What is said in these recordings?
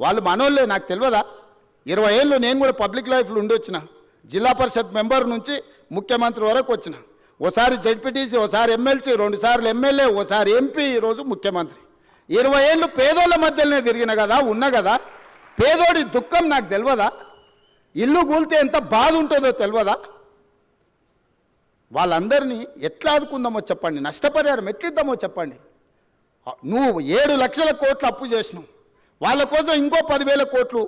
వాళ్ళు మనోళ్ళే నాకు తెలియదా? ఇరవై ఏళ్ళు నేను కూడా పబ్లిక్ లైఫ్లో ఉండొచ్చిన జిల్లా పరిషత్ మెంబర్ నుంచి ముఖ్యమంత్రి వరకు వచ్చిన. ఓసారి జడ్పీటీసీ ఓసారి ఎమ్మెల్సీ రెండు సార్లు ఎమ్మెల్యే ఓసారి ఎంపీ ఈరోజు ముఖ్యమంత్రి. ఇరవై ఏళ్ళు పేదోళ్ళ మధ్యలోనే తిరిగిన కదా ఉన్న కదా? పేదోడి దుఃఖం నాకు తెలియదా? ఇల్లు కూలితే ఎంత బాధ ఉంటుందో తెలియదా? వాళ్ళందరినీ ఎట్లా ఆదుకుందామో చెప్పండి. నష్టపరిహారం ఎట్లిద్దామో చెప్పండి. నువ్వు ఏడు లక్షల కోట్లు అప్పు చేసినావు. వాళ్ళ కోసం ఇంకో పదివేల కోట్లు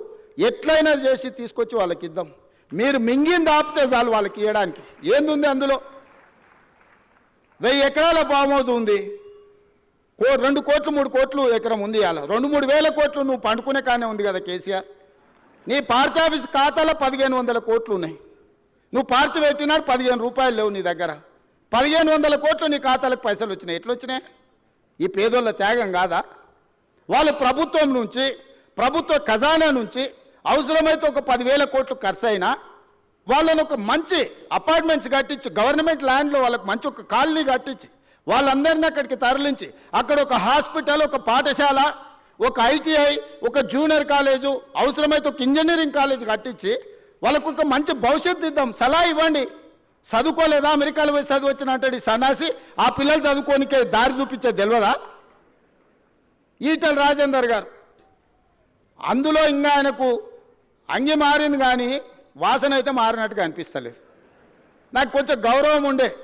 ఎట్లయినా చేసి తీసుకొచ్చి వాళ్ళకి ఇద్దాం. మీరు మింగింది ఆపితే చాలు వాళ్ళకి ఇవ్వడానికి ఏందుంది అందులో? వెయ్యి ఎకరాల ఫామ్ హౌస్ ఉంది. కో రెండు కోట్లు మూడు కోట్లు ఎకరం ఉంది అలా రెండు మూడు వేల కోట్లు నువ్వు పండుకునే కానే ఉంది కదా కేసీఆర్. నీ పార్టీ ఆఫీస్ ఖాతాలో పదిహేను వందల కోట్లు ఉన్నాయి. నువ్వు పార్టీ పెట్టినాడు పదిహేను రూపాయలు లేవు నీ దగ్గర. పదిహేను వందల కోట్లు నీ ఖాతాలకు పైసలు వచ్చినాయి. ఎట్లొచ్చినాయి? ఈ పేదోళ్ళ త్యాగం కాదా? వాళ్ళు ప్రభుత్వం నుంచి ప్రభుత్వ ఖజానా నుంచి అవసరమైతే ఒక పదివేల కోట్లు ఖర్చు అయినా వాళ్ళని ఒక మంచి అపార్ట్మెంట్స్ కట్టించి గవర్నమెంట్ ల్యాండ్లో వాళ్ళకి మంచి ఒక కాలనీ కట్టించి వాళ్ళందరినీ అక్కడికి తరలించి అక్కడ ఒక హాస్పిటల్ ఒక పాఠశాల ఒక ఐటీఐ ఒక జూనియర్ కాలేజు అవసరమైతే ఒక ఇంజనీరింగ్ కాలేజ్ కట్టించి వాళ్ళకు ఒక మంచి భవిష్యత్తు ఇద్దాం సలహా ఇవ్వండి. చదువుకోలేదా? అమెరికాలో పోయి చదువు వచ్చిన అంటాడు సన్నాసి. ఆ పిల్లలు చదువుకోనికే దారి చూపించే తెలియదా ఈటల రాజేందర్ గారు. అందులో ఇంకా ఆయనకు అంగి మారింది కానీ వాసన అయితే మారినట్టుగా అనిపిస్తలేదు. నాకు కొంచెం గౌరవం ఉండే.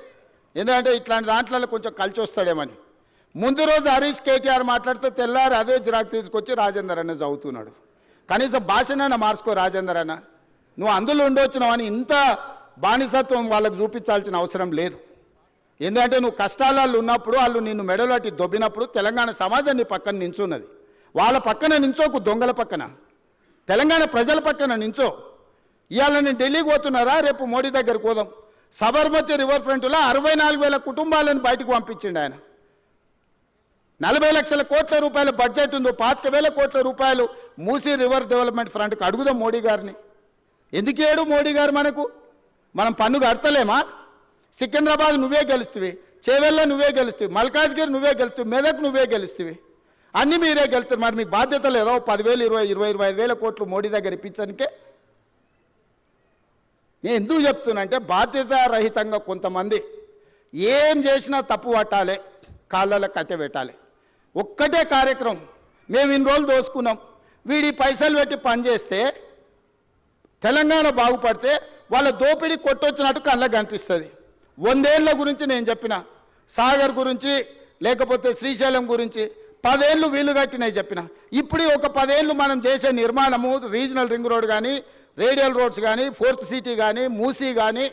ఎందుకంటే ఇట్లాంటి దాంట్లో కొంచెం కలిసి వస్తాడేమని. ముందు రోజు హరీష్ కేటీఆర్ మాట్లాడితే తెల్లారి అదే జిరాక్ తీసుకొచ్చి రాజేందర్ అన్న చదువుతున్నాడు. కనీసం భాషనైనా మార్చుకో రాజేందర్ అన్న. నువ్వు అందులో ఉండొచ్చినావు అని ఇంత బానిసత్వం వాళ్ళకు చూపించాల్సిన అవసరం లేదు. ఎందుకంటే నువ్వు కష్టాలలో ఉన్నప్పుడు వాళ్ళు నిన్ను మెడలోటి దొబ్బినప్పుడు తెలంగాణ సమాజం నీ పక్కన నించున్నది. వాళ్ళ పక్కన నించోకు దొంగల పక్కన. తెలంగాణ ప్రజల పక్కన నించో. ఇవాళ నేను ఢిల్లీకి పోతున్నారా? రేపు మోడీ దగ్గరికి పోదాం. సబర్మతి రివర్ ఫ్రంట్లో అరవై నాలుగు వేల కుటుంబాలను బయటకు పంపించిండు ఆయన. నలభై లక్షల కోట్ల రూపాయల బడ్జెట్ ఉందో పాతిక వేల కోట్ల రూపాయలు మూసీ రివర్ డెవలప్మెంట్ ఫ్రంట్కి అడుగుదాం మోడీ గారిని. ఎందుకేడు మోడీ గారు మనకు? మనం పన్ను కడతలేమా సికింద్రాబాద్ నువ్వే గెలుస్తువి చేవెళ్ళ నువ్వే గెలుస్తుంది మల్కాజ్గిరి నువ్వే గెలుస్తుంది మెదక్ నువ్వే గెలుస్తుంది అన్నీ మీరే గెలుస్తారు మరి మీకు బాధ్యత లేదా? పదివేలు ఇరవై ఇరవై ఇరవై ఐదు వేల కోట్లు మోడీ దగ్గర ఇప్పించడానికే నేను ఎందుకు చెప్తున్నానంటే బాధ్యత రహితంగా కొంతమంది ఏం చేసినా తప్పు పట్టాలి కాళ్ళలో కట్టె పెట్టాలి. ఒక్కటే కార్యక్రమం. మేము ఇన్ని రోజులు దోసుకున్నాం. వీడి పైసలు పెట్టి పనిచేస్తే తెలంగాణ బాగుపడితే వాళ్ళ దోపిడీ కొట్టొచ్చినట్టు కళ్ళకు కనిపిస్తుంది. వందేళ్ళ గురించి నేను చెప్పిన. సాగర్ గురించి లేకపోతే శ్రీశైలం గురించి పదేళ్ళు వీలు కట్టినవి చెప్పిన. ఇప్పుడు ఒక పదేళ్ళు మనం చేసే నిర్మాణము రీజనల్ రింగ్ రోడ్ కానీ రేడియల్ రోడ్స్ కానీ ఫోర్త్ సిటీ కానీ మూసీ కానీ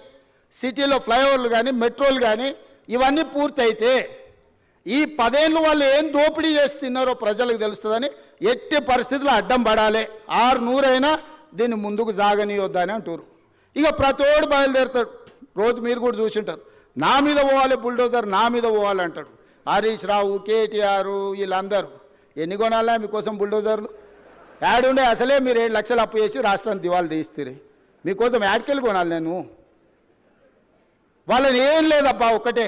సిటీలో ఫ్లైఓవర్లు కానీ మెట్రోలు కానీ ఇవన్నీ పూర్తయితే ఈ పదేళ్ళు వాళ్ళు ఏం దోపిడీ చేసి తిన్నారో ప్రజలకు తెలుస్తుందని ఎట్టి పరిస్థితుల్లో అడ్డం పడాలి. ఆరు నూరైనా దీన్ని ముందుకు సాగనీయొద్దని అంటారు ఇక ప్రతోడు బయలుదేరుతాడు. రోజు మీరు కూడా చూసింటారు. నా మీద పోవాలి బుల్డోజర్ నా మీద పోవాలి అంటాడు. హరీష్ రావు కేటీఆర్ వీళ్ళందరూ. ఎన్ని కొనాలా మీకోసం బుల్డోజర్లు? యాడుండే అసలే మీరు ఏడు లక్షలు అప్పు చేసి రాష్ట్రాన్ని దివాళి తీస్తే మీకోసం యాడ్కెళ్ళి కొనాలి నేను. వాళ్ళని ఏం లేదబ్బా ఒకటే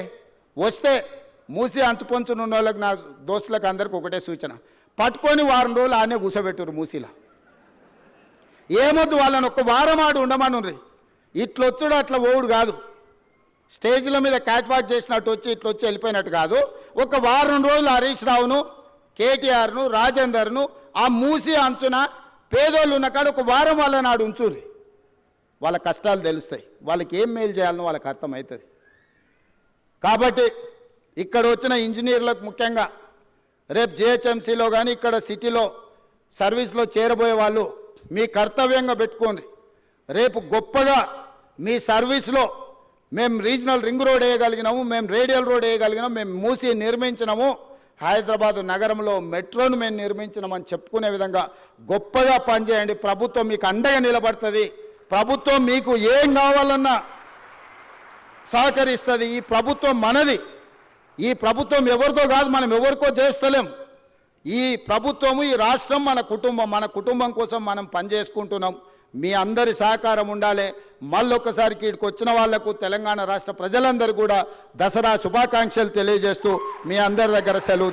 వస్తే మూసి అంచుపంచునున్న వాళ్ళకి నా దోస్తులకు అందరికి ఒకటే సూచన. పట్టుకొని వారం రోజులు ఆనే కూసబెట్టురు మూసీలా. ఏమొద్దు వాళ్ళని ఒక్క వారం ఆడు ఉండమనుర్రి. ఇట్లొచ్చుడు అట్లా ఓవుడు కాదు. స్టేజ్ల మీద క్యాట్వాక్ చేసినట్టు వచ్చి ఇట్లా వచ్చి వెళ్ళిపోయినట్టు కాదు. ఒక వారం రోజులు హరీష్ రావును కేటీఆర్ను రాజేందర్ను ఆ మూసి అంచున పేదోళ్ళు ఉన్న కాడ ఒక వారం వాళ్ళ నాడు ఉంచుర్రి. వాళ్ళ కష్టాలు తెలుస్తాయి. వాళ్ళకి ఏం మేలు చేయాలనో వాళ్ళకి అర్థమవుతుంది. కాబట్టి ఇక్కడ వచ్చిన ఇంజనీర్లకు ముఖ్యంగా రేపు జిహెచ్ఎంసీలో కానీ ఇక్కడ సిటీలో సర్వీస్లో చేరబోయే వాళ్ళు మీ కర్తవ్యంగా పెట్టుకోండి. రేపు గొప్పగా మీ సర్వీస్లో మేము రీజనల్ రింగ్ రోడ్ వేయగలిగినాము మేము రేడియల్ రోడ్ వేయగలిగినాము మేము మూసి నిర్మించినాము. హైదరాబాదు నగరంలో మెట్రోను మేము నిర్మించినామని చెప్పుకునే విధంగా గొప్పగా పనిచేయండి. ప్రభుత్వం మీకు అండగా నిలబడుతుంది. ప్రభుత్వం మీకు ఏం కావాలన్నా సహకరిస్తుంది. ఈ ప్రభుత్వం మనది. ఈ ప్రభుత్వం ఎవరితో కాదు మనం ఎవరికో చేస్తలేం. ఈ ప్రభుత్వము ఈ రాష్ట్రం మన కుటుంబం మన కుటుంబం కోసం మనం పనిచేసుకుంటున్నాం. మీ అందరి సహకారం ఉండాలి. మళ్ళొక్కసారి ఇక్కడికి వచ్చిన వాళ్ళకు తెలంగాణ రాష్ట్ర ప్రజలందరూ కూడా దసరా శుభాకాంక్షలు తెలియజేస్తూ మీ అందరి దగ్గర సెలవు